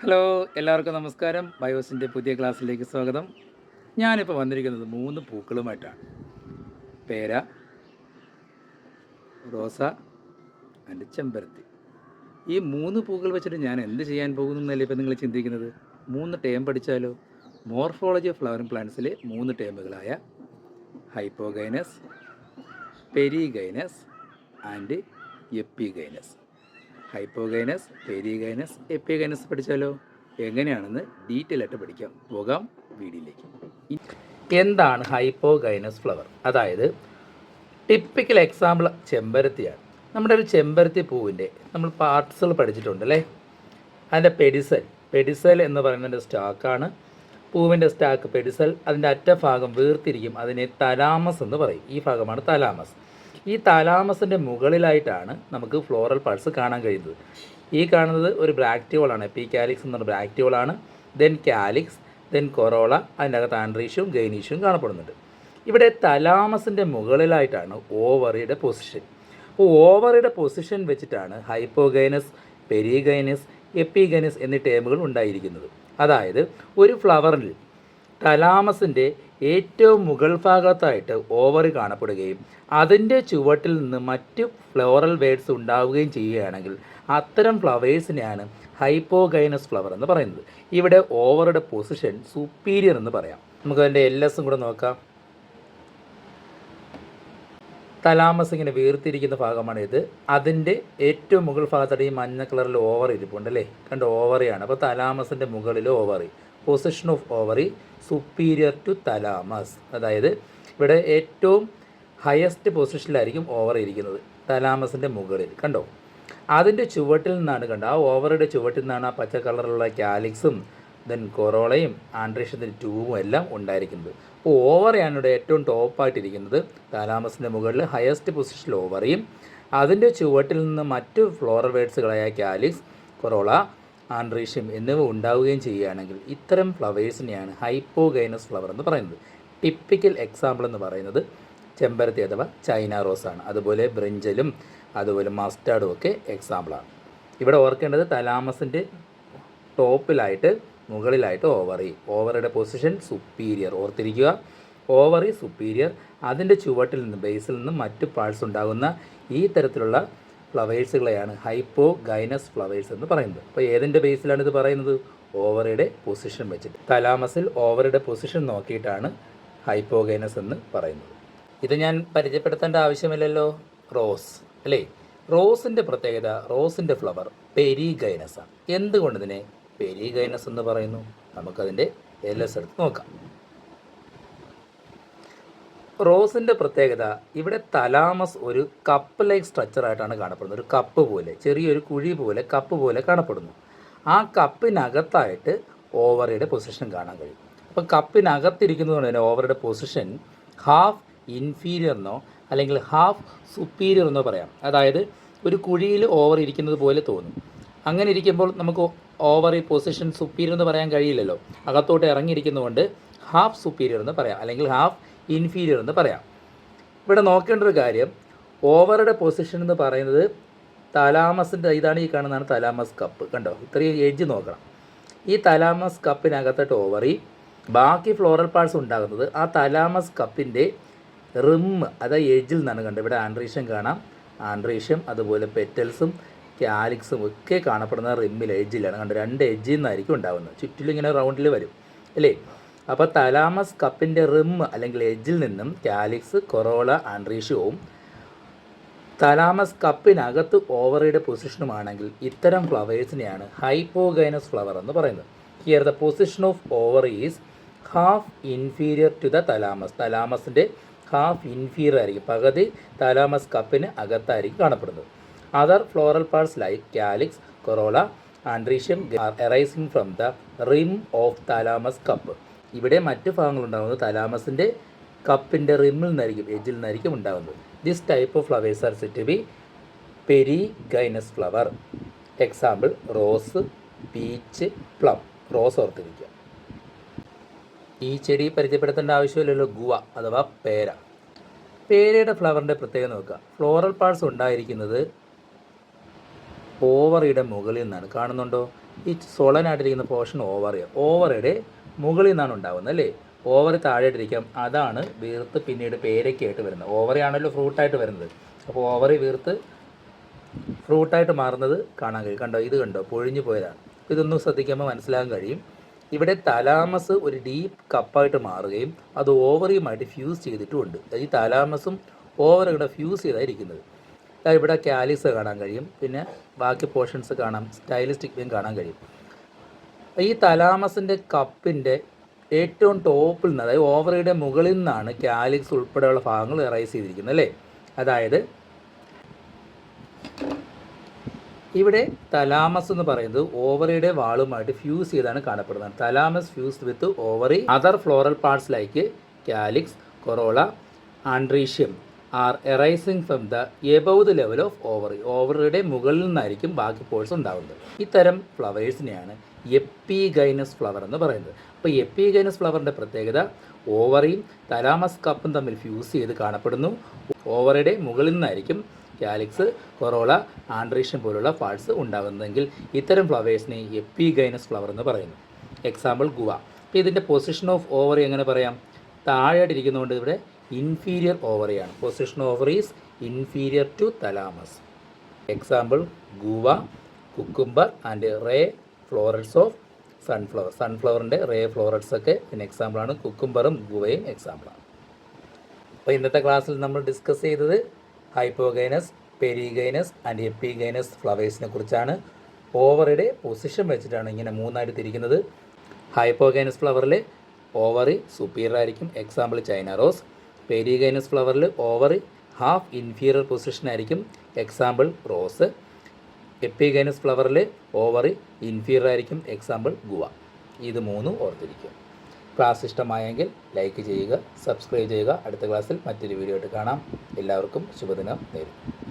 Hello എല്ലാവർക്കും നമസ്കാരം. ബയോസിന്റെ പുതിയ ക്ലാസ്സിലേക്ക് സ്വാഗതം. ഞാനിപ്പോൾ വന്നിരിക്കുന്നത് മൂന്ന് പൂക്കളുമായിട്ടാണ്. പേര റോസ ആൻഡ് ചെമ്പരത്തി. ഈ മൂന്ന് പൂക്കൾ വെച്ചിട്ട് ഞാൻ എന്ത് ചെയ്യാൻ പോകുന്നു എന്നല്ലേ ഇപ്പോൾ നിങ്ങൾ ചിന്തിക്കുന്നത്? മൂന്ന് ടേം പഠിച്ചാലോ? മോർഫോളജി ഓഫ് ഫ്ലവറിംഗ് പ്ലാന്റ്സിലെ മൂന്ന് ടേമുകളായ hypogynous perigynous and epigynous. Hypogynous perigynous epigynous പഠിച്ചാലോ? എങ്ങനെയാണെന്ന് ഡീറ്റെയിൽ ആയിട്ട് പഠിക്കാം. പോകാം വീഡിയോയിലേക്ക്. എന്താണ് ഹൈപ്പോഗൈനസ് ഫ്ലവർ? അതായത് ടിപ്പിക്കൽ എക്സാമ്പിൾ ചെമ്പരത്തിയാണ്. നമ്മുടെ ഒരു ചെമ്പരത്തി പൂവിന്റെ നമ്മൾ പാർട്സുകൾ പഠിച്ചിട്ടുണ്ട് അല്ലേ? അതിന്റെ പെഡിസൽ. പെഡിസൽ എന്ന് പറയുന്നതിന്റെ സ്റ്റാക്കാണ്. പൂവിന്റെ സ്റ്റാക്ക് പെഡിസൽ. അതിന്റെ അറ്റഭാഗം വീർത്തിരിക്കും. അതിനെ തലാമസ് എന്ന് പറയും. ഈ ഭാഗമാണ് തലാമസ് ഈ തലാമസിന്റെ മുകളിലായിട്ടാണ് നമുക്ക് ഫ്ലോറൽ പൾസ് കാണാൻ കഴിയുന്നത്. ഈ കാണുന്നത് ഒരു ബ്രാക്റ്റിയോളാണ് എപ്പി കാലിക്സ് എന്ന് പറഞ്ഞ ബ്രാക്റ്റിയോളാണ് ദെൻ കാലിക്സ് ദെൻ കൊറോള അതിന്റെ അകത്ത് ആൻഡ്രീഷ്യവും ഗൈനീഷ്യവും കാണപ്പെടുന്നുണ്ട്. ഇവിടെ തലാമസിന്റെ മുകളിലായിട്ടാണ് ഓവറിയുടെ പൊസിഷൻ അപ്പോൾ ഓവറിയുടെ പൊസിഷൻ വെച്ചിട്ടാണ് ഹൈപ്പോഗൈനസ് പെരിഗൈനസ് എപ്പിഗൈനസ് എന്നീ ടേമുകൾ ഉണ്ടായിരിക്കുന്നത്. അതായത് ഒരു ഫ്ലവറിൽ തലാമസിന്റെ ഏറ്റവും മുകൾ ഭാഗത്തായിട്ട് ഓവറി കാണപ്പെടുകയും അതിന്റെ ചുവട്ടിൽ നിന്ന് മറ്റ് ഫ്ലോറൽ വേഡ്സ് ഉണ്ടാവുകയും ചെയ്യുകയാണെങ്കിൽ അത്തരം ഫ്ലവേഴ്സിനെയാണ് ഹൈപ്പോഗൈനസ് ഫ്ലവർ എന്ന് പറയുന്നത്. ഇവിടെ ഓവറുടെ പൊസിഷൻ സുപ്പീരിയർ എന്ന് പറയാം. നമുക്ക് അതിന്റെ എൽ എസും കൂടെ നോക്കാം. തലാമസ് ഇങ്ങനെ വീർത്തിരിക്കുന്ന ഭാഗമാണ് ഇത് അതിന്റെ ഏറ്റവും മുകൾ ഭാഗത്തായിട്ട് ഈ മഞ്ഞ കളറിൽ ഓവർ ഇരിപ്പുണ്ട് അല്ലേ? കണ്ട് ഓവറിയാണ് അപ്പോൾ തലാമസിന്റെ മുകളിൽ ovary position of ovary superior to thalamus അതായത് ഇവിടെ ഏറ്റവും ഹയസ്റ്റ് പൊസിഷനിലായിരിക്കും ഓവർ ഇരിക്കുന്നത്. തലാമസിന്റെ മുകളിൽ. കണ്ടോ? അതിന്റെ ചുവട്ടിൽ നിന്നാണ് കണ്ടോ? ആ ഓവറുടെ ചുവട്ടിൽ നിന്നാണ് ആ പച്ച കളറിലുള്ള കാലിക്സും ദെൻ കൊറോളയും ആൻഡ്രീഷത്തിന്റെ ട്യൂബും എല്ലാം ഉണ്ടായിരിക്കുന്നത്. അപ്പോൾ ഓവറയാണ് ഇവിടെ ഏറ്റവും ടോപ്പായിട്ടിരിക്കുന്നത് താലാമസിന്റെ മുകളിൽ ഹയസ്റ്റ് പൊസിഷനിൽ ഓവറിയും അതിന്റെ ചുവട്ടിൽ നിന്ന് മറ്റ് ഫ്ലോറൽ വേഡ്സുകളായ കാലിക്സ് കൊറോള ആൻഡ്രീഷ്യം എന്നിവ ഉണ്ടാവുകയും ചെയ്യുകയാണെങ്കിൽ ഇത്തരം ഫ്ലവേഴ്സിനെയാണ് ഹൈപ്പോഗൈനസ് ഫ്ലവർ എന്ന് പറയുന്നത്. ടിപ്പിക്കൽ എക്സാമ്പിൾ എന്ന് പറയുന്നത് ചെമ്പരത്തി അഥവാ ചൈന റോസാണ് അതുപോലെ ബ്രിഞ്ചലും അതുപോലെ മസ്റ്റാർഡും ഒക്കെ എക്സാമ്പിളാണ് ഇവിടെ ഓർക്കേണ്ടത് തലാമസിന്റെ ടോപ്പിലായിട്ട് മുകളിലായിട്ട് ഓവറി. ഓവറിയുടെ പൊസിഷൻ സുപ്പീരിയർ. ഓർത്തിരിക്കുക ഓവറി സുപ്പീരിയർ. അതിന്റെ ചുവട്ടിൽ നിന്ന് ബേസിൽ നിന്ന് മറ്റ് പാർട്സ് ഉണ്ടാകുന്ന ഈ തരത്തിലുള്ള ഫ്ലവേഴ്സുകളെയാണ് ഹൈപ്പോ ഗൈനസ് ഫ്ലവേഴ്സ് എന്ന് പറയുന്നത്. അപ്പോൾ ഏതിന്റെ ബേസിലാണ് ഇത് പറയുന്നത്? ഓവറിയുടെ പൊസിഷൻ വെച്ചിട്ട്. തലാമസിൽ ഓവറിയുടെ പൊസിഷൻ നോക്കിയിട്ടാണ് ഹൈപ്പോഗൈനസ് എന്ന് പറയുന്നത്. ഇത് ഞാൻ പരിചയപ്പെടുത്തേണ്ട ആവശ്യമില്ലല്ലോ. റോസ് അല്ലേ? റോസിന്റെ പ്രത്യേകത റോസിന്റെ ഫ്ലവർ പെരിഗൈനസാണ്. എന്തുകൊണ്ട് ഇതിനെ പെരിഗൈനസ് എന്ന് പറയുന്നു? നമുക്കതിന്റെ എല്ലാ സ്ഥലത്ത് നോക്കാം. റോസിന്റെ പ്രത്യേകത ഇവിടെ തലാമസ് ഒരു കപ്പ് ലൈക്ക് സ്ട്രക്ചറായിട്ടാണ് കാണപ്പെടുന്നത്. ഒരു കപ്പ് പോലെ ചെറിയൊരു കുഴി പോലെ കപ്പ് പോലെ കാണപ്പെടുന്നു. ആ കപ്പിനകത്തായിട്ട് ഓവറിയുടെ പൊസിഷൻ കാണാൻ കഴിയും. അപ്പോൾ കപ്പിനകത്തിരിക്കുന്നതുകൊണ്ട് തന്നെ ഓവറുടെ പൊസിഷൻ ഹാഫ് ഇൻഫീരിയർ എന്നോ അല്ലെങ്കിൽ ഹാഫ് സുപ്പീരിയർ എന്നോ പറയാം. അതായത് ഒരു കുഴിയിൽ ഓവർ ഇരിക്കുന്നത് പോലെ തോന്നും. അങ്ങനെ ഇരിക്കുമ്പോൾ നമുക്ക് ഓവർ ഈ പൊസിഷൻ സുപ്പീരിയർ എന്ന് പറയാൻ കഴിയില്ലല്ലോ. അകത്തോട്ട് ഇറങ്ങിയിരിക്കുന്നതുകൊണ്ട് ഹാഫ് സുപ്പീരിയർ എന്ന് പറയാം. അല്ലെങ്കിൽ ഹാഫ് ഇൻഫീരിയർ എന്ന് പറയാം. ഇവിടെ നോക്കേണ്ട ഒരു കാര്യം ഓവറുടെ പൊസിഷൻ എന്ന് പറയുന്നത് തലാമസിന്റെ ഇതാണ് ഈ കാണുന്നതാണ് തലാമസ് കപ്പ് കണ്ടോ? ഇത്രയും എഡ്ജ് നോക്കണം. ഈ തലാമസ് കപ്പിനകത്തോട്ട് ഓവറി ബാക്കി ഫ്ലോറൽ പാർട്സ് ഉണ്ടാകുന്നത് ആ തലാമസ് കപ്പിന്റെ റിം അതായത് എഡ്ജിൽ നിന്നാണ് കണ്ടത്. ഇവിടെ ആൻഡ്രീഷ്യം കാണാം. ആൻഡ്രീഷ്യം അതുപോലെ പെറ്റൽസും കാലിക്സും ഒക്കെ കാണപ്പെടുന്ന റിമ്മിൽ എഡ്ജിലാണ് കണ്ടത് രണ്ട് എഡ്ജിൽ നിന്നായിരിക്കും ഉണ്ടാകുന്നത് ചുറ്റിലും ഇങ്ങനെ റൗണ്ടിൽ വരും. അല്ലേ? അപ്പോൾ തലാമസ് കപ്പിന്റെ റിം അല്ലെങ്കിൽ എഡ്ജിൽ നിന്നും കാലിക്സ് കൊറോള ആൻഡ്രീഷ്യവും തലാമസ് കപ്പിനകത്ത് ഓവറിയുടെ പൊസിഷനുമാണെങ്കിൽ ഇത്തരം ഫ്ലവേഴ്സിനെയാണ് ഹൈപ്പോഗൈനസ് ഫ്ലവർ എന്ന് പറയുന്നത്. Here the position of ovary is half inferior to the thalamus തലാമസിന്റെ half inferior ആയിരിക്കും. പകുതി തലാമസ് കപ്പിന് അകത്തായിരിക്കും കാണപ്പെടുന്നത്. Other floral parts like calyx corolla androecium arising from the rim of thalamus cup ഇവിടെ മറ്റ് ഭാഗങ്ങളുണ്ടാകുന്നത് തലാമസിന്റെ കപ്പിന്റെ റിമ്മിൽ നിന്നായിരിക്കും എജിൽ നിന്നായിരിക്കും ഉണ്ടാകുന്നത്. This type of flowers are said be perigynous flower example rose peach plum rose ഓർത്തിരിക്കുക. ഈ ചെടി പരിചയപ്പെടുത്തേണ്ട ആവശ്യമില്ലല്ലോ ഗുവ അഥവാ പേര. പേരയുടെ ഫ്ലവറിന്റെ പ്രത്യേകത നോക്കുക. ഫ്ലോറൽ പാർട്സ് ഉണ്ടായിരിക്കുന്നത് ഓവറിയുടെ മുകളിൽ നിന്നാണ്. കാണുന്നുണ്ടോ? ഈ സോളനായിട്ടിരിക്കുന്ന പോർഷൻ ഓവറിയ ഓവറിയുടെ മുകളിൽ നിന്നാണ് ഉണ്ടാകുന്നത് അല്ലേ? ഓവർ താഴെയിട്ടിരിക്കാം. അതാണ് വീർത്ത് പിന്നീട് പേരയ്ക്കായിട്ട് വരുന്നത്. ഓവറി ആണല്ലോ ഫ്രൂട്ടായിട്ട് വരുന്നത്. അപ്പോൾ ഓവറി വീർത്ത് ഫ്രൂട്ടായിട്ട് മാറുന്നത് കാണാൻ കഴിയും. കണ്ടോ? ഇത് കണ്ടോ? പൊഴിഞ്ഞു പോയതാണ്. ഇതൊന്നും ശ്രദ്ധിക്കുമ്പോൾ മനസ്സിലാക്കാൻ കഴിയും. ഇവിടെ തലാമസ് ഒരു ഡീപ്പ് കപ്പായിട്ട് മാറുകയും അത് ഓവറിയുമായിട്ട് ഫ്യൂസ് ചെയ്തിട്ടുമുണ്ട്. ഈ തലാമസും ഓവറുകൂടെ ഫ്യൂസ് ചെയ്തായിരിക്കുന്നത് ഇവിടെ കാലിസ് കാണാൻ കഴിയും. പിന്നെ ബാക്കി പോർഷൻസ് കാണാം. സ്റ്റൈലിസ്റ്റിക് കാണാൻ കഴിയും. ഈ തലാമസിന്റെ കപ്പിന്റെ ഏറ്റവും ടോപ്പിൽ നിന്ന് അതായത് ഓവറിയുടെ മുകളിൽ നിന്നാണ് കാലിക്സ് ഉൾപ്പെടെയുള്ള ഭാഗങ്ങൾ എറൈസ് ചെയ്തിരിക്കുന്നത് അല്ലേ? അതായത് ഇവിടെ തലാമസ് എന്ന് പറയുന്നത് ഓവറിയുടെ വാളുമായിട്ട് ഫ്യൂസ് ചെയ്താണ് കാണപ്പെടുന്നത്. Thalamus fuse with ovary other floral parts like calyx corolla androecium are arising from the above the level of ovary. ഓവറിയുടെ മുകളിൽ നിന്നായിരിക്കും ബാക്കി പോഴ്സ് ഉണ്ടാകുന്നത് ഇത്തരം ഫ്ലവേഴ്സിനെയാണ് എപ്പിഗൈനസ് ഫ്ലവർ എന്ന് പറയുന്നത്. അപ്പോൾ എപ്പിഗൈനസ് ഫ്ലവറിന്റെ പ്രത്യേകത ഓവറിയും തലാമസ് കപ്പും തമ്മിൽ ഫ്യൂസ് ചെയ്ത് കാണപ്പെടുന്നു. ഓവറിയുടെ മുകളിൽ നിന്നായിരിക്കും കാലിക്സ് കൊറോള ആൻഡ്രീഷൻ പോലുള്ള പാർട്സ് ഉണ്ടാകുന്നതെങ്കിൽ ഇത്തരം ഫ്ലവേഴ്സിനെ എപ്പിഗൈനസ് ഫ്ലവർ എന്ന് പറയുന്നു. Example guava. അപ്പോൾ ഇതിന്റെ പൊസിഷൻ ഓഫ് ഓവറി എങ്ങനെ പറയാം? താഴെയായിട്ട് ഇരിക്കുന്നതുകൊണ്ട് ഇവിടെ inferior ഓവറിയാണ് position ovary is inferior to thalamus example guava cucumber and ray florets of sunflower സൺഫ്ലവറിന്റെ ray florals ഒക്കെ പിന്നെ എക്സാമ്പിളാണ് കുക്കുംബറും ഗുവയും എക്സാമ്പിളാണ് അപ്പോൾ ഇന്നത്തെ ക്ലാസ്സിൽ നമ്മൾ ഡിസ്കസ് ചെയ്തത് ഹൈപ്പോഗൈനസ് പെരിഗൈനസ് ആൻഡ് എപ്പിഗൈനസ് ഫ്ലവേഴ്സിനെ കുറിച്ചാണ്. ഓവറിയുടെ പൊസിഷൻ വെച്ചിട്ടാണ് ഇങ്ങനെ മൂന്നായിട്ട് തിരിക്കുന്നത്. ഹൈപ്പോഗൈനസ് ഫ്ലവറിൽ ഓവറി സുപ്പീരിയർ ആയിരിക്കും. എക്സാമ്പിൾ ചൈന റോസ് പെരിഗൈനസ് ഫ്ലവറിൽ ഓവറി ഹാഫ് ഇൻഫീരിയർ പൊസിഷൻ ആയിരിക്കും. എക്സാമ്പിൾ റോസ് എപ്പിഗൈനസ് ഫ്ലവറിൽ ഓവർ ഇൻഫീരിയർ ആയിരിക്കും. Example guava. ഇത് മൂന്നും ഓർത്തിരിക്കുക. ക്ലാസ് ഇഷ്ടമായെങ്കിൽ ലൈക്ക് ചെയ്യുക സബ്സ്ക്രൈബ് ചെയ്യുക. അടുത്ത ക്ലാസ്സിൽ മറ്റൊരു വീഡിയോ ആയിട്ട് കാണാം. എല്ലാവർക്കും ശുഭദിനം നേരും